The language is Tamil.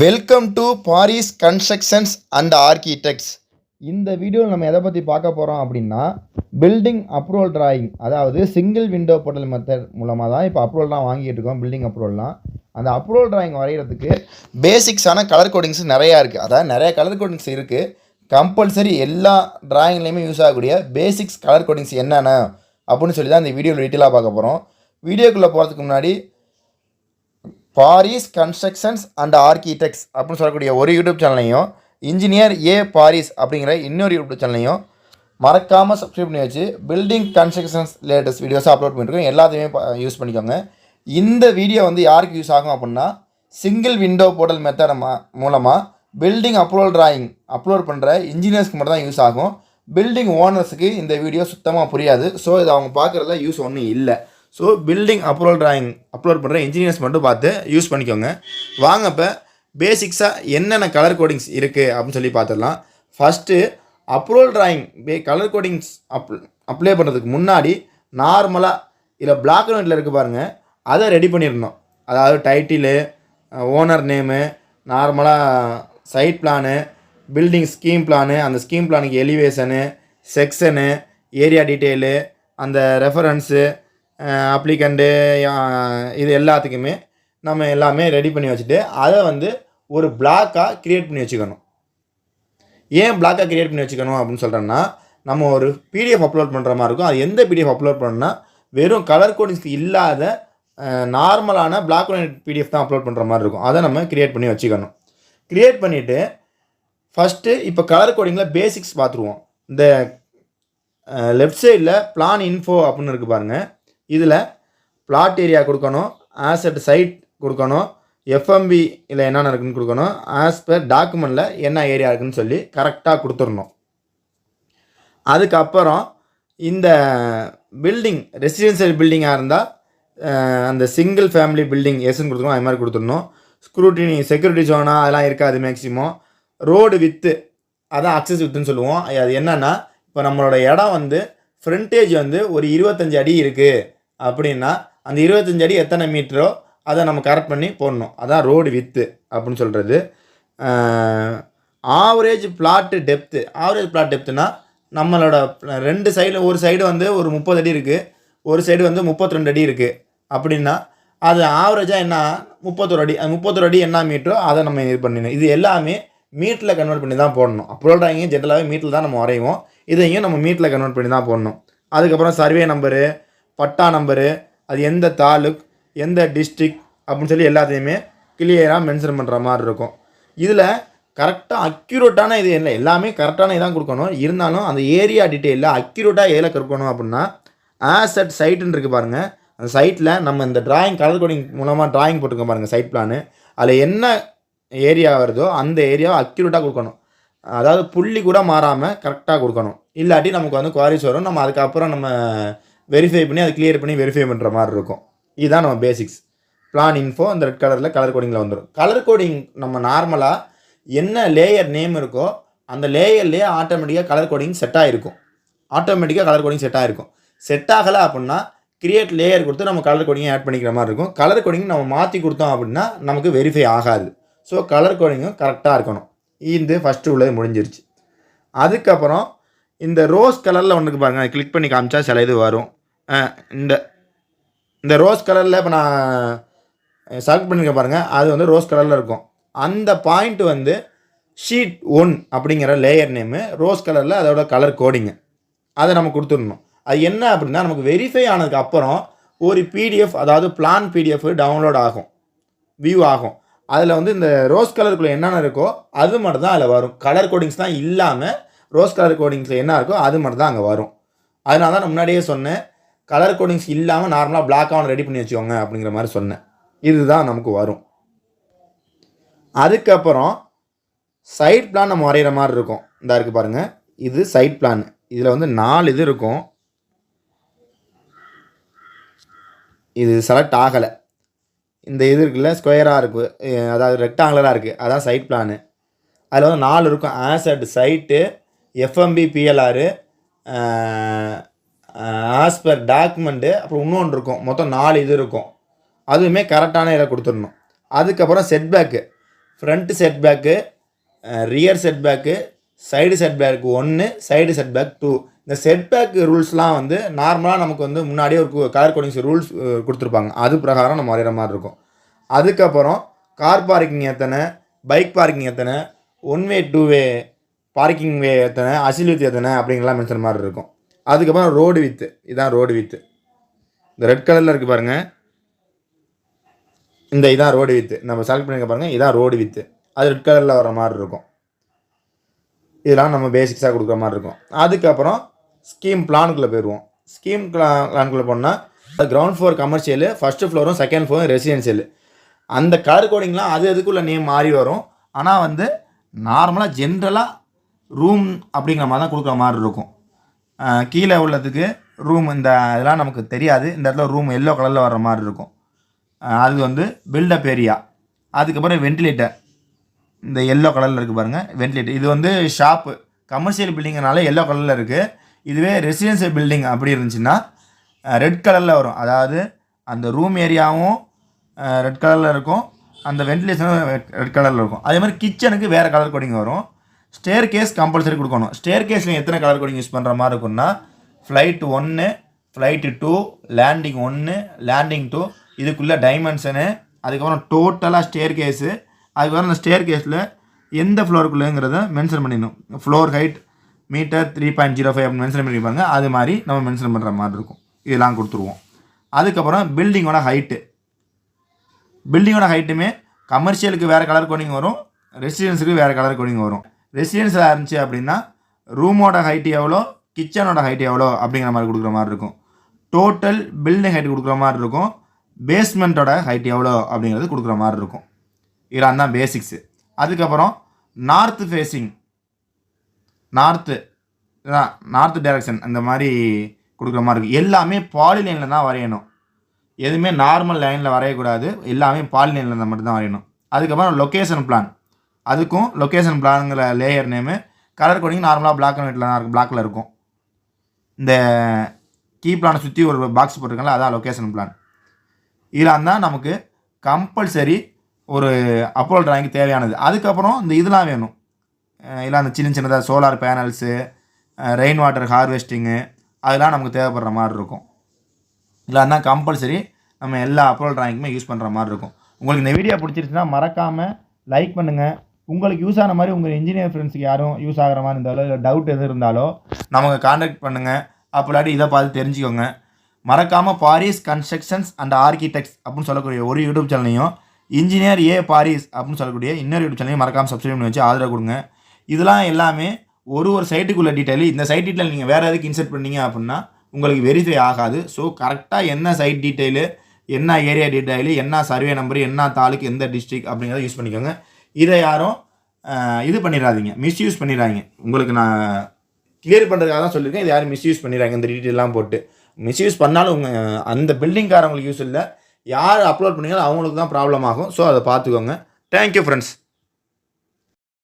Welcome to Paris constructions and architects இந்த வீடியோவில் நம்ம எதை பற்றி பார்க்க போகிறோம் அப்படின்னா பில்டிங் அப்ரூவல் டிராயிங் அதாவது சிங்கிள் விண்டோ போர்ட்டல் மெத்தட் மூலமாக தான் இப்போ அப்ரூவல்லாம் வாங்கிட்டு இருக்கோம் பில்டிங் அப்ரூவல்லாம் அந்த அப்ரூவல் டிராயிங் வரைகிறதுக்கு பேசிக்ஸான கலர் கோடிங்ஸ் நிறையா இருக்குது அதாவது நிறைய கலர் கோடிங்ஸ் இருக்குது கம்பல்சரி எல்லா டிராயிங்லேயுமே யூஸ் ஆகக்கூடிய பேசிக்ஸ் கலர் கோடிங்ஸ் என்னென்ன? அப்படின்னு சொல்லி தான் இந்த வீடியோவில் டீட்டெயிலாக பார்க்க போகிறோம் வீடியோக்குள்ளே போகிறதுக்கு முன்னாடி பாரிஸ் கன்ஸ்ட்ரக்ஷன்ஸ் அண்ட் ஆர்கிடெக்ட்ஸ் அப்படின்னு சொல்லக்கூடிய ஒரு யூடியூப் சேனலையும் இன்ஜினியர் ஏ பாரிஸ் அப்படிங்கிற இன்னொரு யூடியூப் சேனலையும் மறக்காமல் சப்ஸ்கிரைப் பண்ணி வச்சு பில்டிங் கன்ஸ்ட்ரக்ஷன்ஸ் லேட்டஸ்ட் வீடியோஸை அப்லோட் பண்ணியிருக்கோம் எல்லாத்தையுமே யூஸ் பண்ணிக்கோங்க. இந்த வீடியோ வந்து யாருக்கு யூஸ் ஆகும் அப்படின்னா சிங்கிள் விண்டோ போர்ட்டல் மெத்தட் மூலமாக பில்டிங் அப்ரூவல் டிராயிங் அப்லோட் பண்ணுற இன்ஜினியர்ஸ்க்கு மட்டும் தான் யூஸ் ஆகும். பில்டிங் ஓனர்ஸுக்கு இந்த வீடியோ சுத்தமாக புரியாது. ஸோ இது அவங்க பார்க்குறதுல யூஸ் ஒன்றும் இல்லை. So building approval drawing upload பண்ணுற இன்ஜினியர்ஸ் மட்டும் பார்த்து யூஸ் பண்ணிக்கோங்க. வாங்க இப்போ பேசிக்ஸாக என்னென்ன கலர் கோடிங்ஸ் இருக்குது அப்படின்னு சொல்லி பார்த்துடலாம். ஃபஸ்ட்டு அப்ரூவல் ட்ராயிங் பே கலர் கோடிங்ஸ் அப் அப்ளை பண்ணுறதுக்கு முன்னாடி நார்மலாக இல்லை பிளாக் அண்ட் ஒயிட்டில் இருக்குது பாருங்கள் அதை ரெடி பண்ணிடணும். அதாவது டைட்டிலு ஓனர் நேமு நார்மலாக site plan building scheme plan அந்த ஸ்கீம் பிளானுக்கு எலிவேஷனு செக்ஷனு ஏரியா டீட்டெயிலு அந்த ரெஃபரன்ஸு அப்ளிகண்ட்டு இது எல்லாத்துக்குமே நம்ம எல்லாமே ரெடி பண்ணி வச்சுட்டு அதை வந்து ஒரு பிளாக்காக க்ரியேட் பண்ணி வச்சுக்கணும். ஏன் பிளாக்காக க்ரியேட் பண்ணி வச்சுக்கணும் அப்படின்னு சொல்கிறேன்னா நம்ம ஒரு பிடிஎஃப் அப்லோட் பண்ணுற மாதிரி இருக்கும். அது எந்த பிடிஎஃப் அப்லோட் பண்ணோன்னா வெறும் கலர் கோடிங்ஸ் இல்லாத நார்மலான பிளாக் அண்ட் ஒயிட் பிடிஎஃப் தான் அப்லோட் பண்ணுற மாதிரி இருக்கும். அதை நம்ம க்ரியேட் பண்ணி வச்சுக்கணும். க்ரியேட் பண்ணிவிட்டு ஃபஸ்ட்டு இப்போ கலர் கோடிங்கில் பேசிக்ஸ் பார்த்துருவோம். இந்த லெஃப்ட் சைடில் பிளான் இன்ஃபோ அப்படின்னு இருக்குது பாருங்கள் இதில் பிளாட் ஏரியா கொடுக்கணும் ஆசட் சைட் கொடுக்கணும் எஃப்எம்பி இல்லை என்னென்ன இருக்குன்னு கொடுக்கணும் ஆஸ் பர் டாக்குமெண்ட்டில் என்ன ஏரியா இருக்குன்னு சொல்லி கரெக்டாக கொடுத்துடணும். அதுக்கப்புறம் இந்த பில்டிங் ரெசிடென்சியல் பில்டிங்காக இருந்தால் அந்த சிங்கிள் ஃபேமிலி பில்டிங் எஸ்ன்னு கொடுத்துருவோம் அது மாதிரி கொடுத்துடணும். ஸ்க்ரூட்டினி செக்யூரிட்டி ஜோனா அதெல்லாம் இருக்காது மேக்ஸிமம் ரோடு வித்து அதான் அக்சஸ் வித்துன்னு சொல்லுவோம். அது என்னென்னா இப்போ நம்மளோட இடம் வந்து ஃப்ரண்டேஜ் வந்து ஒரு இருபத்தஞ்சி அடி இருக்குது அப்படின்னா அந்த இருபத்தஞ்சி அடி எத்தனை மீட்டரோ அதை நம்ம கரெக்ட் பண்ணி போடணும். அதான் ரோடு வித்து அப்படின்னு சொல்கிறது average plot depth average plot டெப்த்துனா நம்மளோட ரெண்டு சைடில் ஒரு சைடு வந்து ஒரு முப்பது அடி இருக்குது ஒரு சைடு வந்து முப்பத்தி ரெண்டு அடி இருக்குது அப்படின்னா அது ஆவரேஜாக என்ன? முப்பத்தொரு அடி அது முப்பத்தொரு அடி என்ன மீட்டரோ அதை நம்ம இது பண்ணிடணும். இது எல்லாமே மீட்டில் கன்வெர்ட் பண்ணி தான் போடணும். அப்ரோல் ட்ராயிங்கும் ஜென்ரலாகவே மீட்டில் தான் நம்ம வரைவோம். இதையும் நம்ம மீட்டில் கன்வெர்ட் பண்ணி தான் போடணும். அதுக்கப்புறம் சர்வே நம்பரு பட்டா நம்பரு அது எந்த தாலுக் எந்த டிஸ்ட்ரிக் அப்படின்னு சொல்லி எல்லாத்தையுமே கிளியராக மென்ஷன் பண்ணுற மாதிரி இருக்கும். இதில் கரெக்டாக அக்யூரேட்டான இது இல்லை. எல்லாமே கரெக்டான இதான் கொடுக்கணும். இருந்தாலும் அந்த ஏரியா டீட்டெயிலில் அக்யூரேட்டாக எதில் கொடுக்கணும் அப்படின்னா ஆசட் சைட்டுன்னு இருக்குது பாருங்கள் அந்த சைட்டில் நம்ம இந்த டிராயிங் கலர் கோடிங் மூலமாக டிராயிங் போட்டிருக்கோம் பாருங்கள் சைட் பிளானு அதில் என்ன ஏரியா வருதோ அந்த ஏரியாவை அக்யூரேட்டாக கொடுக்கணும். அதாவது புள்ளி கூட மாறாமல் கரெக்டாக கொடுக்கணும். இல்லாட்டி நமக்கு வந்து குவாரிஸ் வரும். நம்ம அதுக்கப்புறம் நம்ம வெரிஃபை பண்ணி அதை கிளியர் பண்ணி வெரிஃபை பண்ணுற மாதிரி இருக்கும். இதுதான் நம்ம பேசிக்ஸ் பிளான் இன்ஃபோ அந்த ரெட் கலரில் கலர் கோடிங்கில் வந்துடும் கலர் கோடிங் நம்ம நார்மலாக என்ன லேயர் நேம் இருக்கோ அந்த லேயர்லேயே ஆட்டோமேட்டிக்காக கலர் கோடிங் செட் ஆகிருக்கும் ஆட்டோமேட்டிக்காக கலர் கோடிங் செட் ஆகிருக்கும் செட் ஆகலை அப்படின்னா கிரியேட் லேயர் கொடுத்து நம்ம கலர் கோடிங்கை ஆட் பண்ணிக்கிற மாதிரி இருக்கும். கலர் கோடிங் நம்ம மாற்றி கொடுத்தோம் அப்படின்னா நமக்கு வெரிஃபை ஆகாது. ஸோ கலர் கோடிங்கும் கரெக்டாக இருக்கணும். இது ஃபஸ்ட்டு உள்ளது முடிஞ்சிருச்சு. அதுக்கப்புறம் இந்த ரோஸ் கலரில் ஒன்றுக்கு பாருங்கள் கிளிக் பண்ணி காமிச்சா சில இது வரும். இந்த இந்த ரோஸ் கலரில் இப்போ நான் செலக்ட் பண்ணியிருக்கேன் பாருங்கள் அது வந்து ரோஸ் கலரில் இருக்கும். அந்த பாயிண்ட் வந்து ஷீட் ஒன் அப்படிங்கிற லேயர் நேமு ரோஸ் கலரில் அதோட கலர் கோடிங்கு அதை நம்ம கொடுத்துடணும். அது என்ன அப்படின்னா நமக்கு வெரிஃபை ஆனதுக்கு அப்புறம் ஒரு பிடிஎஃப் அதாவது பிளான் பிடிஎஃப் டவுன்லோட் ஆகும். வியூ ஆகும். அதில் வந்து இந்த ரோஸ் கலருக்குள்ளே என்னென்ன இருக்கோ அது மட்டும் தான் அதில் வரும். கலர் கோடிங்ஸ் தான் இல்லாமல் ரோஸ் கலர் கோடிங்ஸில் என்ன இருக்கோ அது மட்டும் தான் அங்கே வரும். அதனால தான் நான் முன்னாடியே சொன்னேன். கலர் கோடிங்ஸ் இல்லாமல் நார்மலாக பிளாக்காக ரெடி பண்ணி வச்சுக்கோங்க அப்படிங்கிற மாதிரி சொன்னேன். இதுதான் நமக்கு வரும். அதுக்கப்புறம் சைட் பிளான் நம்ம வரைகிற மாதிரி இருக்கும். இந்த இருக்குது பாருங்கள் இது சைட் பிளான் இதில் வந்து நாலு இது இருக்கும். இது செலக்ட் ஆகலை. இந்த இது இருக்குல்ல ஸ்கொயராக இருக்குது அதாவது ரெக்டாங்குலராக இருக்குது அதான் சைட் பிளானு அதில் வந்து நாலு இருக்கும். Asset site FMB PLR as per document அப்புறம் இன்னொன்று இருக்கும். மொத்தம் நாலு இது இருக்கும். அதுவுமே கரெக்டான இதில் கொடுத்துடணும். அதுக்கப்புறம் setback front setback rear setback side set ஒன்று சைடு செட் பேக் டூ இந்த செட்பேக் ரூல்ஸ்லாம் வந்து நார்மலாக நமக்கு வந்து முன்னாடியே ஒரு கலர் கோடிங்ஸ் ரூல்ஸ் கொடுத்துருப்பாங்க. அது பிரகாரம் நம்ம வரைகிற மாதிரி இருக்கும். அதுக்கப்புறம் கார் பார்க்கிங் எத்தனை பைக் பார்க்கிங் எத்தனை one way two way parking way எத்தனை அசில் வித் எத்தனை அப்படிங்கலாம் மென்ஷன் மாதிரி இருக்கும். அதுக்கப்புறம் ரோடு வித்து. இதான் ரோடு வித்து. இந்த ரெட் கலரில் இருக்குது பாருங்கள் இந்த இதான் ரோடு வித்து. நம்ம செலக்ட் பண்ணிக்க பாருங்கள் இதான் ரோடு வித்து. அது ரெட் கலரில் வர மாதிரி இருக்கும். இதெல்லாம் நம்ம பேசிக்ஸாக கொடுக்குற மாதிரி இருக்கும். அதுக்கப்புறம் ஸ்கீம் பிளானுக்குள்ளே போயிடுவோம். ஸ்கீம் பிளானுக்குள்ளே போனால் கிரவுண்ட் ஃப்ளோர் கமர்ஷியலு ஃபஸ்ட்டு ஃப்ளோரும் செகண்ட் ஃப்ளோரும் ரெசிடென்ஷியல் அந்த கலர் கோடிங்லாம் அது அதுக்குள்ளே நேம் மாறி வரும். ஆனால் வந்து நார்மலாக ஜென்ரலாக ரூம் அப்படிங்கிற மாதிரி தான் கொடுக்குற மாதிரி இருக்கும். கீழே உள்ளதுக்கு ரூம் இந்த இதெல்லாம் நமக்கு தெரியாது. இந்த இடத்துல ரூம் எல்லோ கலரில் வர்ற மாதிரி இருக்கும். அது வந்து பில்டப் ஏரியா அதுக்கப்புறம் வென்டிலேட்டர் இந்த எல்லோ கலரில் இருக்குது பாருங்கள் வென்டிலேட்டர் இது வந்து ஷாப்பு கமர்ஷியல் பில்டிங்னால எல்லோ கலரில் இருக்குது இதுவே ரெசிடென்சியல் பில்டிங் அப்படி இருந்துச்சுன்னா ரெட் கலரில் வரும். அதாவது அந்த ரூம் ஏரியாவும் ரெட் கலரில் இருக்கும். அந்த வென்டிலேஷனும் ரெட் கலரில் இருக்கும். அதே மாதிரி கிச்சனுக்கு வேறு கலர் கோடிங் வரும். ஸ்டேர் கேஸ் கம்பல்சரி கொடுக்கணும். ஸ்டேர் கேஸில் எத்தனை கலர் கோடிங் யூஸ் பண்ணுற மாதிரி இருக்கும்னா ஃப்ளைட் ஒன்று ஃப்ளைட்டு டூ லேண்டிங் ஒன்று லேண்டிங் டூ இதுக்குள்ளே டைமென்ஷனு அதுக்கப்புறம் டோட்டலாக ஸ்டேர் கேஸு அதுக்கப்புறம் அந்த ஸ்டேர் கேஸில் எந்த ஃப்ளோருக்குள்ளேங்கிறத மென்ஷன் பண்ணிடணும். Floor height metre three point zero five அப்படின்னு மென்ஷன் பண்ணியிருப்பாங்க அது மாதிரி நம்ம மென்ஷன் பண்ணுற மாதிரி இருக்கும். இதெல்லாம் கொடுத்துருவோம். அதுக்கப்புறம் பில்டிங்கோட ஹைட்டு பில்டிங்கோட ஹைட்டுமே கமர்ஷியலுக்கு வேறு கலர் கோடிங் வரும் ரெசிடென்ஸுக்கு வேறு கலர் கோடிங் வரும். ரெசிடென்ஸில் இருந்துச்சு அப்படின்னா ரூமோட ஹைட் எவ்வளோ கிச்சனோட ஹைட் எவ்வளோ அப்படிங்கிற மாதிரி கொடுக்குற மாதிரி இருக்கும். டோட்டல் பில்டிங் ஹைட் கொடுக்குற மாதிரி இருக்கும். பேஸ்மெண்ட்டோட ஹைட் எவ்வளோ அப்படிங்கிறது கொடுக்குற மாதிரி இருக்கும். இதெல்லாம் தான் பேசிக்ஸு அதுக்கப்புறம் north facing north north direction அந்த மாதிரி கொடுக்குற மாதிரி இருக்கும். எல்லாமே பாலிலைனில் தான் வரையணும். எதுவுமே நார்மல் லைனில் வரையக்கூடாது. எல்லாமே பாலிலைனில் மட்டும்தான் வரையணும். அதுக்கப்புறம் லொக்கேஷன் பிளான் அதுக்கும் லொக்கேஷன் பிளானுங்கிற லேயர் நேமு கலர் கோடிங் நார்மலாக பிளாக் அண்ட் ஒயிட்டில் தான் இருக்கும் பிளாக்கில் இருக்கும். இந்த கீ பிளானை சுற்றி ஒரு பாக்ஸ் போட்டிருக்கல அதான் லொக்கேஷன் பிளான் இதெல்லாம் தான் நமக்கு கம்பல்சரி ஒரு அப்ரோல் ட்ராயிங்க்கு தேவையானது. அதுக்கப்புறம் இந்த இதெல்லாம் வேணும். இல்லை அந்த சின்ன சின்னதாக solar panels rain water harvesting அதெல்லாம் நமக்கு தேவைப்படுற மாதிரி இருக்கும். இதெல்லாம் தான் கம்பல்சரி நம்ம எல்லா அப்ரோல் ட்ராயிங்குமே யூஸ் பண்ணுற மாதிரி இருக்கும். உங்களுக்கு இந்த வீடியோ பிடிச்சிருச்சுன்னா மறக்காமல் லைக் பண்ணுங்கள் உங்களுக்கு யூஸ் ஆன மாதிரி உங்கள் இன்ஜினியர் ஃப்ரெண்ட்ஸுக்கு யாரும் யூஸ் ஆகிற மாதிரி இருந்தாலோ இல்லை டவுட் எது இருந்தாலோ நமக்கு காண்டாக்ட் பண்ணுங்கள் அப்படி இதை பார்த்து தெரிஞ்சுக்கோங்க. மறக்காமல் பாரிஸ் கன்ஸ்ட்ரக்ஷன்ஸ் அண்ட் ஆர்கிடெக்ட்ஸ் அப்படின்னு சொல்லக்கூடிய ஒரு யூடியூப் சேனலையும் இன்ஜினியர் ஏ பாரிஸ் அப்படின்னு சொல்லக்கூடிய இன்னொரு யூடியூப் சேனலையும் மறக்காமல் சப்ஸ்கிரைப் பண்ணி வச்சு ஆதரவு கொடுங்க. இதெல்லாம் எல்லாமே ஒரு ஒரு சைட்டுக்குள்ள டீட்டெயில் இந்த சைட் டீட்டெயில் நீங்கள் வேறு எதுக்கு இன்சர்ட் பண்ணீங்க அப்படின்னா உங்களுக்கு வெரிஃபை ஆகாது. ஸோ கரெக்டாக என்ன சைட் டீட்டெயிலு என்ன ஏரியா டீட்டெயிலு என்ன சர்வே நம்பர் என்ன தாலுக்கு எந்த டிஸ்ட்ரிக் அப்படிங்கிறத யூஸ் பண்ணிக்கோங்க. இதை யாரும் இது பண்ணிடாதீங்க மிஸ்யூஸ் பண்ணிடாதீங்க உங்களுக்கு நான் கிளியர் பண்ணுறதுக்காக தான் சொல்லியிருக்கேன். இது யாரும் மிஸ்யூஸ் பண்ணிடுறாங்க இந்த டீட்டெயிலாம் போட்டு. மிஸ்யூஸ் பண்ணாலும் உங்கள் அந்த பில்டிங்காரவங்களுக்கு யூஸ் இல்லை. யார் அப்லோட் பண்ணீங்களோ அவங்களுக்கு தான் ப்ராப்ளம் ஆகும். ஸோ அதை பார்த்துக்கோங்க. Thank you friends